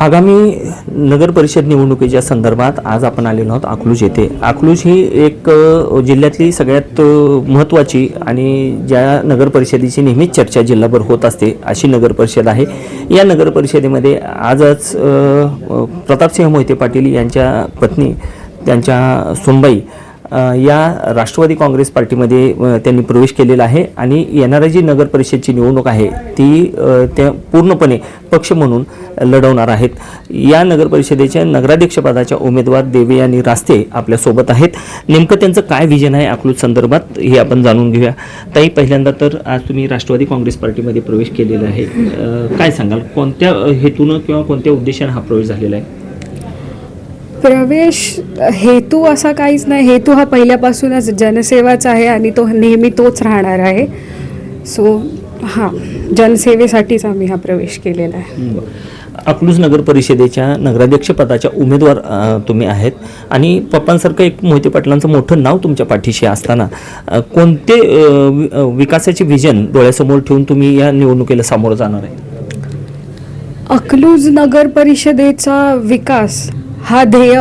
आगामी नगर परिषद निवडणुकीच्या संदर्भात आज आपण आलेलो आहोत अकलूज येथे. अकलूज ही एक जिल्ह्यातली सगळ्यात महत्त्वाची आणि ज्या नगर परिषदेची नेहमीच चर्चा जिल्हाभर होत असते अशी नगर परिषद आहे. या नगर परिषदेमध्ये आजच प्रतापसिंह मोहिते पाटील यांच्या पत्नी त्यांच्या सुनबाई या राष्ट्रवादी काँग्रेस पार्टीमध्ये त्यांनी प्रवेश केलेला आहे आणि येणारी जी नगर परिषदची निवडणूक आहे ती त्या पूर्णपणे पक्ष म्हणून लढवणार आहेत. या नगर परिषदेच्या नगराध्यक्षपदाच्या उमेदवार देवयानी रास्ते आपल्यासोबत आहेत. नेमकं त्यांचं काय विजन आहे अकलूज संदर्भात हे आपण जाणून घेऊया. ताई पहिल्यांदा तर आज तुम्ही राष्ट्रवादी काँग्रेस पार्टीमध्ये प्रवेश केलेला आहे. काय सांगाल? कोणत्या हेतूनं किंवा कोणत्या उद्देशानं हा प्रवेश झालेला आहे? प्रवेश हेतू असा काहीच नाही. हेतू हा पहिल्यापासूनच जनसेवाच आहे आणि तो नेहमी तोच राहणार आहे. सो हां जनसेवेसाठीच आम्ही हा प्रवेश केलेला आहे. अकलूज नगर परिषदेच्या नगराध्यक्ष पदाच्या उमेदवार तुम्ही आहेत. आणि पप्पांसारखं एक मोहिते पाटलांचं मोठं नाव तुमच्या पाठीशी असताना कोणते विकासाचे विजन डोळ्यासमोर ठेवून तुम्ही या निवडणुकीला सामोरं जाणार आहे? अकलूज नगर परिषदेचा विकास हा ध्येय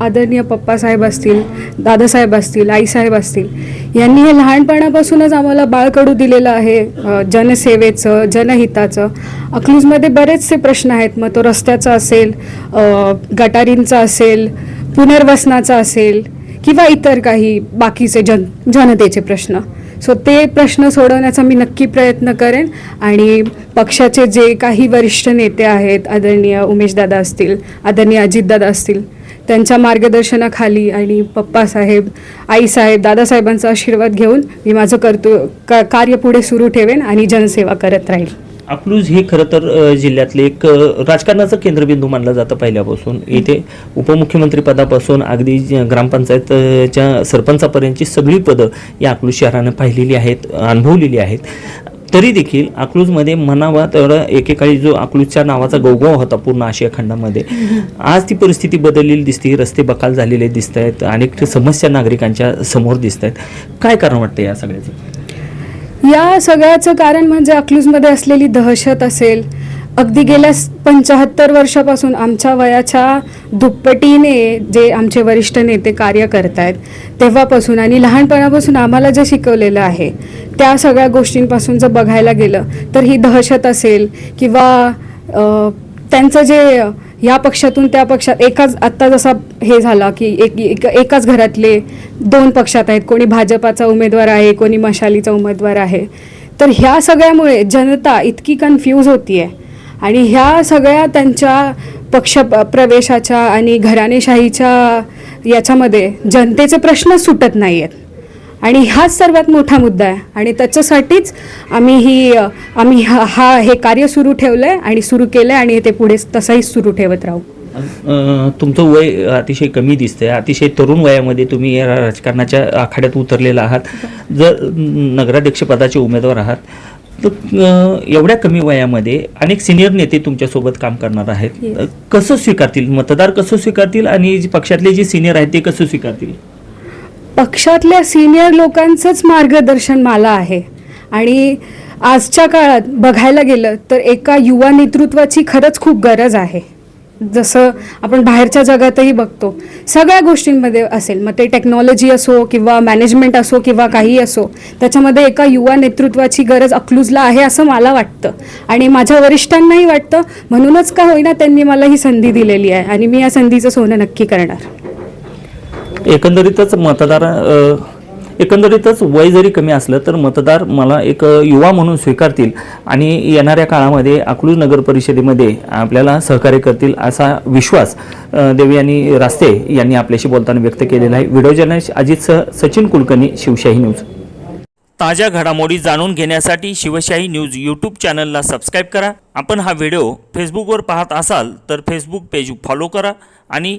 आदरणीय पप्पासाहेब असतील दादासाहेब असतील आईसाहेब असतील यांनी हे लहानपणापासूनच आम्हाला बाळकडू दिलेलं आहे जनसेवेचं जनहिताचं. अकलूजमध्ये बरेचसे प्रश्न आहेत. मग तो रस्त्याचा असेल गटारींचा असेल पुनर्वसनाचा असेल किंवा इतर काही बाकीचे जन जनतेचे प्रश्न. सो ते प्रश्न सोडवण्याचा मी नक्की प्रयत्न करेन. आणि पक्षाचे जे काही वरिष्ठ नेते आहेत आदरणीय उमेशदादा असतील आदरणीय अजितदादा असतील त्यांच्या मार्गदर्शनाखाली आणि पप्पासाहेब आईसाहेब दादासाहेबांचा आशीर्वाद घेऊन मी माझं करतो का कार्य पुढे सुरू ठेवेन आणि जनसेवा करत राहील. अकलूज हे खरं तर जिल्ह्यातले एक राजकारणाचं केंद्रबिंदू मानलं जातं पहिल्यापासून. इथे उपमुख्यमंत्री पदापासून अगदी ग्रामपंचायतच्या सरपंचापर्यंतची सगळी पदं या अकलूज शहरानं पाहिलेली आहेत अनुभवलेली आहेत. तरी देखील अकलूजमध्ये म्हणावा तेवढा एकेकाळी जो अकलूजच्या नावाचा गौगव होता पूर्ण आशिया खंडामध्ये आज ती परिस्थिती बदललेली दिसते. रस्ते बकाल झालेले दिसत आहेत अनेक समस्या नागरिकांच्या समोर दिसत आहेत काय कारण वाटतं या सगळ्याचं? या सगळ्याचं कारण म्हणजे अकलूजमध्ये असलेली दहशत असेल. अगदी गेल्या पंचाहत्तर वर्षापासून आमच्या वयाच्या दुप्पटीने जे आमचे वरिष्ठ नेते कार्य करत आहेत तेव्हापासून आणि लहानपणापासून आम्हाला जे शिकवलेलं आहे त्या सगळ्या गोष्टींपासून जर बघायला गेलं तर ही दहशत असेल किंवा त्यांचं जे या पक्षातून त्या पक्षात एकाच आत्ता जसा हे झाला की एक, एक एकाच घरातले दोन पक्षात आहेत. कोणी भाजपाचा उमेदवार आहे कोणी मशालीचा उमेदवार आहे. तर ह्या सगळ्यामुळे जनता इतकी कन्फ्यूज होती आहे आणि ह्या सगळ्या त्यांच्या पक्ष प्रवेशाच्या आणि घराणेशाहीच्या याच्यामध्ये जनतेचे प्रश्न सुटत नाही आहेत आणि हाच सर्वात मोठा मुद्दा आहे. आणि त्याच्यासाठीच आम्ही ही आम्ही हा हा हे कार्य सुरू ठेवलं आहे आणि सुरू केलं आहे आणि ते पुढे तसंही सुरू ठेवत राहू. तुमचं वय अतिशय कमी दिसतंय. अतिशय तरुण वयामध्ये तुम्ही या राजकारणाच्या आखाड्यात उतरलेला आहात. जर नगराध्यक्ष पदाचे उमेदवार आहात तर एवढ्या कमी वयामध्ये अनेक सिनियर नेते तुमच्यासोबत काम करणार आहेत. कसं स्वीकारतील? मतदार कसं स्वीकारतील? आणि जे पक्षातले जे सिनियर आहेत ते कसं स्वीकारतील? पक्षातल्या सिनियर लोकांचंच मार्गदर्शन मला आहे. आणि आजच्या काळात बघायला गेलं तर एका युवा नेतृत्वाची खरंच खूप गरज आहे. जसं आपण बाहेरच्या जगातही बघतो सगळ्या गोष्टींमध्ये असेल मग ते टेक्नॉलॉजी असो किंवा मॅनेजमेंट असो किंवा काही असो त्याच्यामध्ये एका युवा नेतृत्वाची गरज अकलूजला आहे असं मला वाटतं. आणि माझ्या वरिष्ठांनाही वाटतं म्हणूनच का होईना त्यांनी मला ही संधी दिलेली आहे आणि मी या संधीचं सोनं नक्की करणार. एकंदरीतच मतदार एकंदरीतच वय जरी कमी असलं तर मतदार मला एक युवा म्हणून स्वीकारतील. आणि येणाऱ्या काळामध्ये अकलूज नगर परिषदेमध्ये आपल्याला सहकार्य करतील असा विश्वास देवी यांनी रास्ते यांनी आपल्याशी बोलताना व्यक्त केलेला आहे. व्हिडिओ जर्नलिस्ट अजितसह सचिन कुलकर्णी शिवशाही न्यूज. ताज्या घडामोडी जाणून घेण्यासाठी शिवशाही न्यूज यूट्यूब चॅनलला सबस्क्राईब करा. आपण हा व्हिडिओ फेसबुकवर पाहत असाल तर फेसबुक पेज फॉलो करा आणि